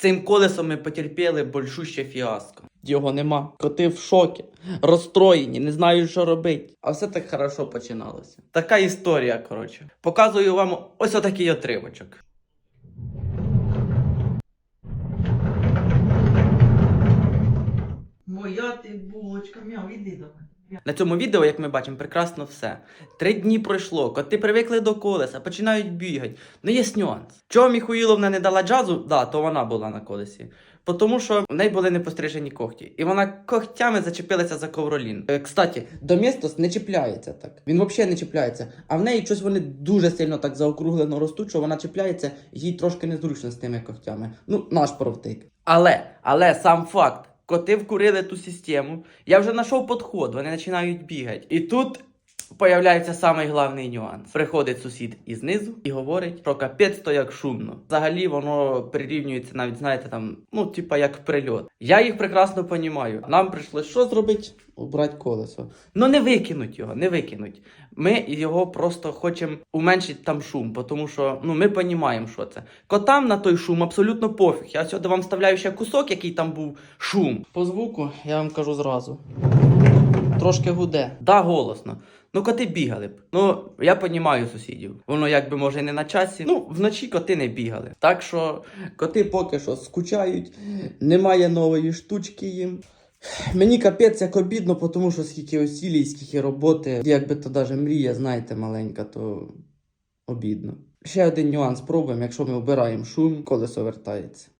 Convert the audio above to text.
цим колесом ми потерпіли большуще фіаско. Його нема. Коти в шокі, розстроєні, не знають, що робити. А все так хорошо починалося. Така історія, коротше. Показую вам ось отакий отривочок. Моя ти булочка, мяу, іди до мене. На цьому відео, як ми бачимо, прекрасно все. Три дні пройшло, коти привикли до колеса, починають бігати. Ну є нюанс. Чого Міхуїловна не дала джазу, да, то вона була на колесі. Тому що в неї були непострижені когті. І вона когтями зачепилася за ковролін. Е, кстати, домістос не чіпляється так. Він взагалі не чіпляється. А в неї щось вони дуже сильно так заокруглено ростуть, що вона чіпляється, їй трошки незручно з тими когтями. Ну, наш провтик. Але, але сам факт. Коти вкурили ту систему. Я вже знайшов підход, вони починають бігати. І тут появляється самий головний нюанс. Приходить сусід ізнизу і говорить, що капець то як шумно. Взагалі воно прирівнюється навіть, знаєте, там, ну, типа як прильот. Я їх прекрасно понімаю. Нам прийшлось що зробити? Убрати колесо. Ну не викинуть його, не викинуть. Ми його просто хочемо уменшити там шум, тому що ну, ми розуміємо, що це. Котам на той шум абсолютно пофіг. Я сюди вам вставляю ще кусок, який там був шум. По звуку я вам кажу зразу. Трошки гуде. Да, голосно. Ну, коти бігали б. Ну, я понімаю сусідів. Воно якби може не на часі. Ну, вночі коти не бігали. Так що коти поки що скучають, немає нової штучки їм. Мені капець як обідно, тому що скільки осілій, скільки роботи. Якби то навіть мрія, знаєте, маленька, то обідно. Ще один нюанс пробуємо, якщо ми обираємо шум, колесо вертається.